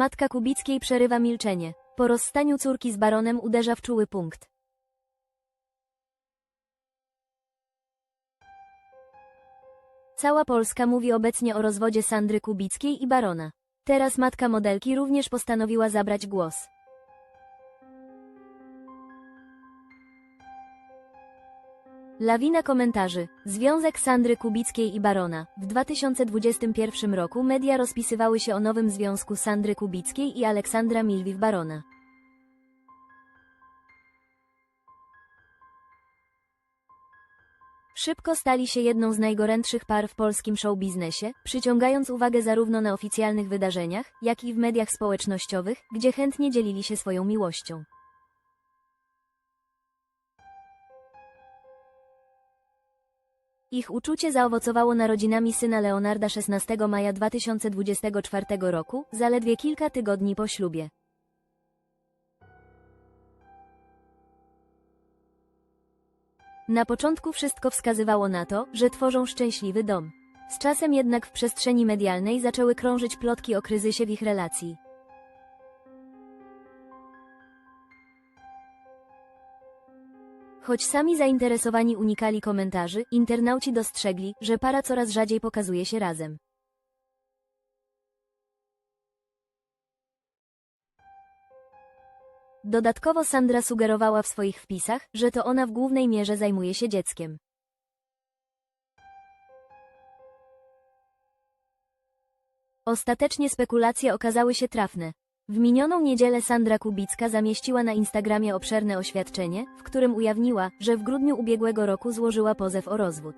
Matka Kubickiej przerywa milczenie. Po rozstaniu córki z baronem uderza w czuły punkt. Cała Polska mówi obecnie o rozwodzie Sandry Kubickiej i barona. Teraz matka modelki również postanowiła zabrać głos. Lawina komentarzy. Związek Sandry Kubickiej i Barona. W 2021 roku media rozpisywały się o nowym związku Sandry Kubickiej i Aleksandra Milwiw Barona. Szybko stali się jedną z najgorętszych par w polskim showbiznesie, przyciągając uwagę zarówno na oficjalnych wydarzeniach, jak i w mediach społecznościowych, gdzie chętnie dzielili się swoją miłością. Ich uczucie zaowocowało narodzinami syna Leonarda 16 maja 2024 roku, zaledwie kilka tygodni po ślubie. Na początku wszystko wskazywało na to, że tworzą szczęśliwy dom. Z czasem jednak w przestrzeni medialnej zaczęły krążyć plotki o kryzysie w ich relacji. Choć sami zainteresowani unikali komentarzy, internauci dostrzegli, że para coraz rzadziej pokazuje się razem. Dodatkowo Sandra sugerowała w swoich wpisach, że to ona w głównej mierze zajmuje się dzieckiem. Ostatecznie spekulacje okazały się trafne. W minioną niedzielę Sandra Kubicka zamieściła na Instagramie obszerne oświadczenie, w którym ujawniła, że w grudniu ubiegłego roku złożyła pozew o rozwód.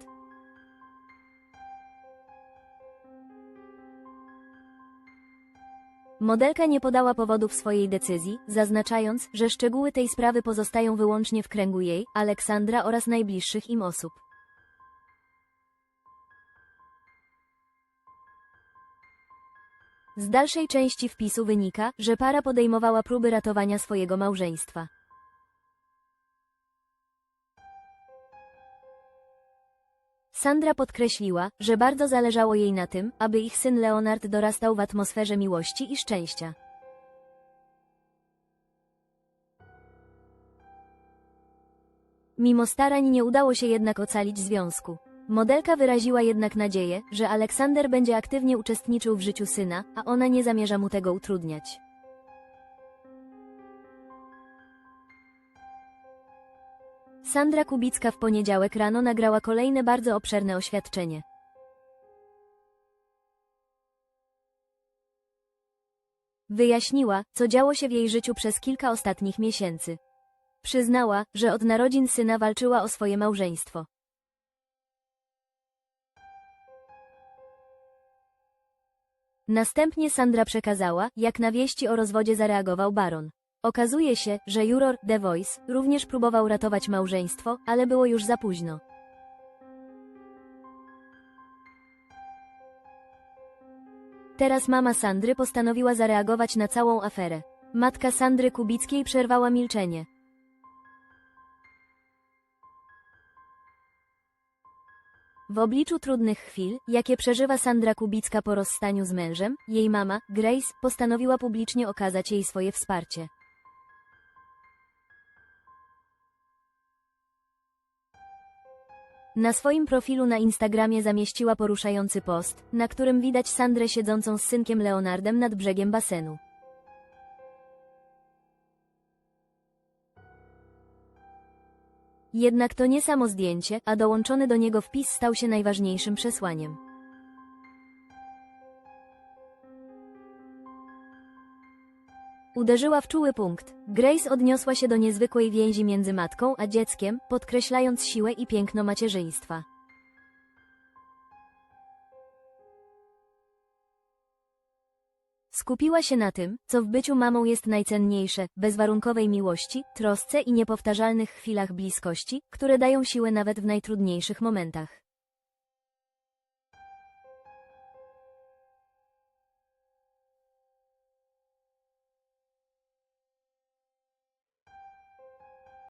Modelka nie podała powodów swojej decyzji, zaznaczając, że szczegóły tej sprawy pozostają wyłącznie w kręgu jej, Aleksandra oraz najbliższych im osób. Z dalszej części wpisu wynika, że para podejmowała próby ratowania swojego małżeństwa. Sandra podkreśliła, że bardzo zależało jej na tym, aby ich syn Leonard dorastał w atmosferze miłości i szczęścia. Mimo starań nie udało się jednak ocalić związku. Modelka wyraziła jednak nadzieję, że Aleksander będzie aktywnie uczestniczył w życiu syna, a ona nie zamierza mu tego utrudniać. Sandra Kubicka w poniedziałek rano nagrała kolejne bardzo obszerne oświadczenie. Wyjaśniła, co działo się w jej życiu przez kilka ostatnich miesięcy. Przyznała, że od narodzin syna walczyła o swoje małżeństwo. Następnie Sandra przekazała, jak na wieści o rozwodzie zareagował baron. Okazuje się, że juror The Voice również próbował ratować małżeństwo, ale było już za późno. Teraz mama Sandry postanowiła zareagować na całą aferę. Matka Sandry Kubickiej przerwała milczenie. W obliczu trudnych chwil, jakie przeżywa Sandra Kubicka po rozstaniu z mężem, jej mama, Grace, postanowiła publicznie okazać jej swoje wsparcie. Na swoim profilu na Instagramie zamieściła poruszający post, na którym widać Sandrę siedzącą z synkiem Leonardem nad brzegiem basenu. Jednak to nie samo zdjęcie, a dołączony do niego wpis stał się najważniejszym przesłaniem. Uderzyła w czuły punkt. Grace odniosła się do niezwykłej więzi między matką a dzieckiem, podkreślając siłę i piękno macierzyństwa. Skupiła się na tym, co w byciu mamą jest najcenniejsze, bezwarunkowej miłości, trosce i niepowtarzalnych chwilach bliskości, które dają siłę nawet w najtrudniejszych momentach.